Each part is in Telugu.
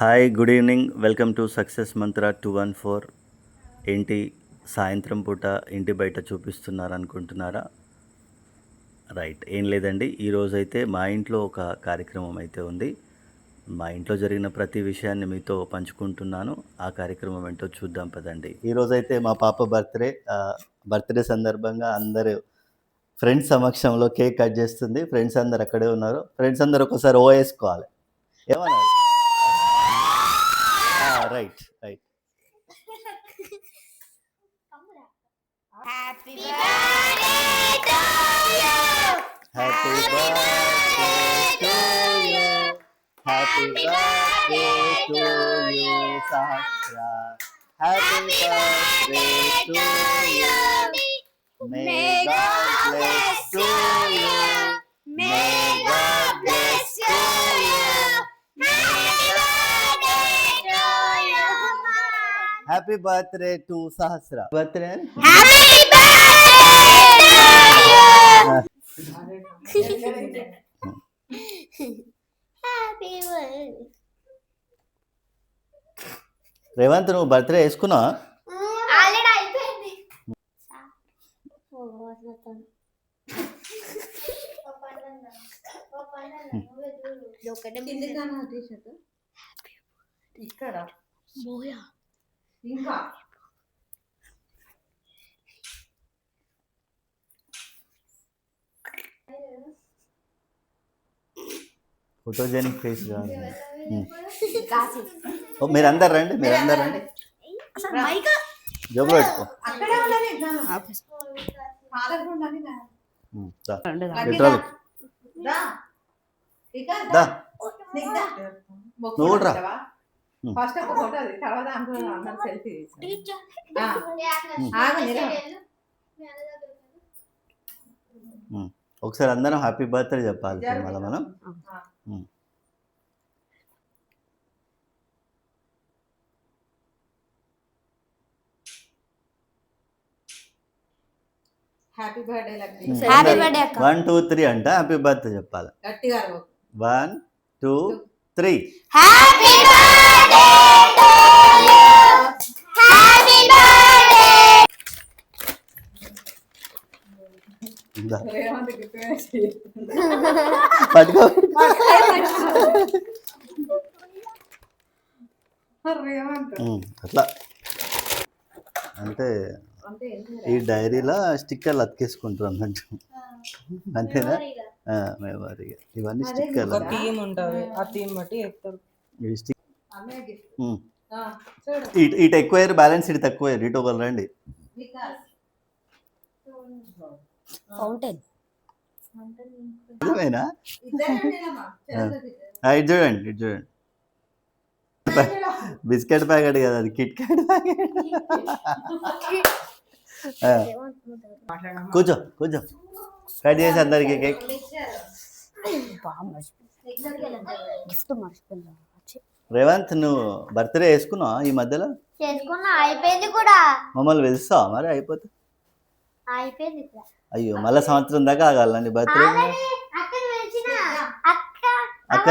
Hi good evening. Welcome to success mantra two one four. ఏంటి సాయంత్రం పూట ఇంటి బయట చూపిస్తున్నారు అనుకుంటున్నారా రైట్ ఏం లేదండి. ఈరోజైతే మా ఇంట్లో ఒక కార్యక్రమం అయితే ఉంది. మా ఇంట్లో జరిగిన ప్రతి విషయాన్ని మీతో పంచుకుంటున్నాను. ఆ కార్యక్రమం ఏంటో చూద్దాం పదండి. ఈరోజైతే మా పాప బర్త్డే బర్త్డే సందర్భంగా అందరూ ఫ్రెండ్స్ సమక్షంలో కేక్ కట్ చేస్తుంది. ఫ్రెండ్స్ అందరు అక్కడే ఉన్నారు. ఫ్రెండ్స్ అందరు ఒకసారి ఓ వేసుకోవాలి ఏమన్నారు? Right right Happy birthday to you. Happy birthday to you happy birthday to you Sahasra happy birthday to you may God bless to you may God bless to you happy birthday to Sahasra birthday. Revanth నువ్వు బర్త్డే కిందికన్నా టీషర్ట్ ఇక్కడ. ఇంకా. ఫోటోజెనిక్ ఫేస్ కాదు మీరందరు రండి మీరందరు రండి. అసలు మైక్. జబ్బు పెట్టుకో. నువ్వు కూడా రా. ఫస్ట్ ఒక ఫోటో తర్వాత అందరూ అందరూ సెల్ఫీ. ఒకసారి అందరం హ్యాపీ బర్త్డే చెప్పాలి. మళ్ళీ మనం. Happy birthday one two three అంటే హ్యాపీ బర్త్డే చెప్పాలి. One two. త్రీ. హ్యాపీ. పట్టుకో. అట్లా. అంటే ఈ డైరీలో స్టిక్కర్లు అతికేసుకుంటారు అన్నట్టు. అంతేనా? ఇవన్నీ అదే స్టిక్కర్లు ఇంకా. థీమ్ ఉంటుంది ఆ థీమ్ బట్టి చెప్తారు. ఇవి స్టిక్ అన్నయ్య గిఫ్ట్. ఉమ్. చూడు. ఇటు ఇటు ఎక్కువ బ్యాలెన్స్ ఇటు తక్కువ ఇటు ఒకరు రండి. ఫౌంటైన్. ఇటు చూడండి ఇటు చూడండి. బిస్కెట్ ప్యాకెట్ కదా అది కిట్ క్యాట్ ప్యాకెట్. కూర్చో కూర్చో. కట్ చేసి అందరికి కేక్. గిఫ్ట్ మర్చిపోయింది రేవంత్ నువ్వు బర్త్డే వేసుకున్నావా ఈ మధ్యలో? చేసుకున్నా. అయిపోయింది కూడా. మమ్మల్ని పిలుస్తావా మరి అయిపోతే? అయిపోయింది అయ్యో మళ్ళీ సంవత్సరం దాకా ఆగాలండి బర్త్డే. అక్క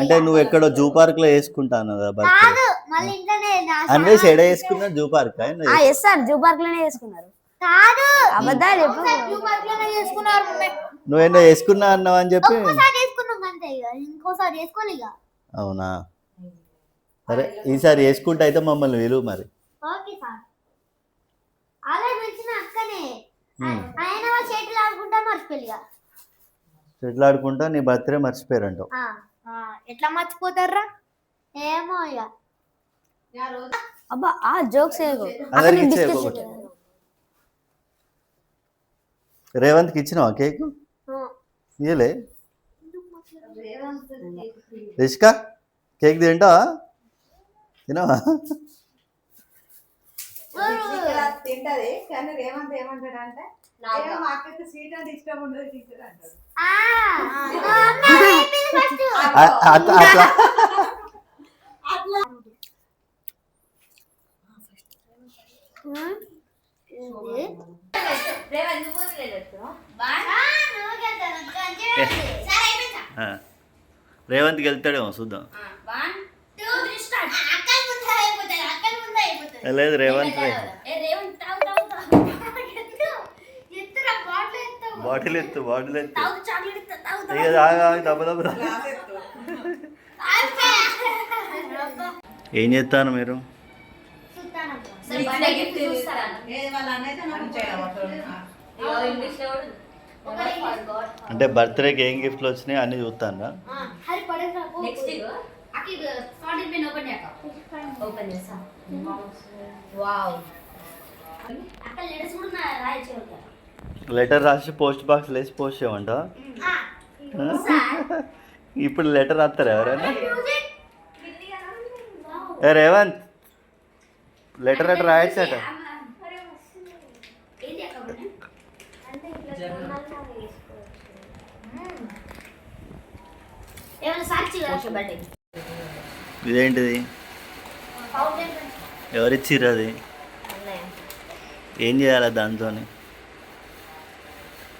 అంటే నువ్వు ఎక్కడో జూ పార్క్లో వేసుకుంటాను కదా బర్త్డే. కాదు మళ్ళీ ఇంట్లోనే నా అన్వేష్ ఎడ వేసుకున్నా జూ పార్క్? జూ పార్క్లోనే చేసుకున్నారు కాదు. అబద్ధాలు. నువ్వేంటో వేసుకున్నా అన్నావు అని చెప్పి. ఇంకోసారి అవునా? సరే ఈసారి వేసుకుంటే అయితే మమ్మల్ని విలువ మరి. Okay sir. అలా పిలిచిన అక్కనే. ఉమ్. ఆయన వాళ్ళ చేతులు ఆడుకుంటా మర్చిపోయి ఇక. చెట్లు ఆడుకుంటా నీ బర్త్డే ఆ, ఎట్లా మర్చిపోతారా ఏమో ఇక. యా రోజు అబ్బా ఆ జోక్స్ ఏగో. అందరికి రేవంత్కి ఇచ్చినావా కేక్? ఇయ్యలే. రేవంత్ రిష్కా కేక్ తింటావా? తినవా? తింటది కానీ రేవంత్ ఏమంటాడు అంటే అట్లా రేవంత్. రేవంత్కి వెళ్తాడేమో చూద్దాం. లేదు రేవంత్ బాటిల్ ఎత్తు బాటిల్ ఎత్తు. దెబ్బ దెబ్బ. ఏం చేస్తాను మీరు? అంటే బర్త్డేకి ఏం గిఫ్ట్లు వచ్చినాయి అన్ని చూస్తాను హరి పడేరా నెక్స్ట్ ఇగో అకి స్పాట్ పెన్ ఓపెన్ చేయక ఓపెన్ చేసా వావ్. అక్కడ లెటర్స్ కూడా నా రాయచ్చు లెటర్ రాసి పోస్ట్ బాక్స్ లేసి పోస్ట్ చేయమంట? ఇప్పుడు లెటర్ రాస్తారు ఎవరైనా? రేవంత్. లెటర్ అట్లా రాయచ్చట. ఇదేంటిది? ఎవరిచ్చిర్రు అది? ఏం చేయాలి దాంతో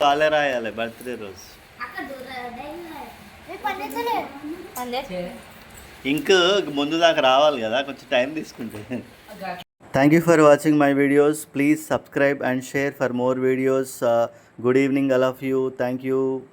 వాళ్ళే రాయాలి బర్త్డే రోజు. అక్కడ ఇంక్ ముందు దాకా రావాలి కదా కొంచెం టైం తీసుకుంటే. Thank you for watching my videos. Please subscribe and share for more videos. Uh, good evening all of you. Thank you.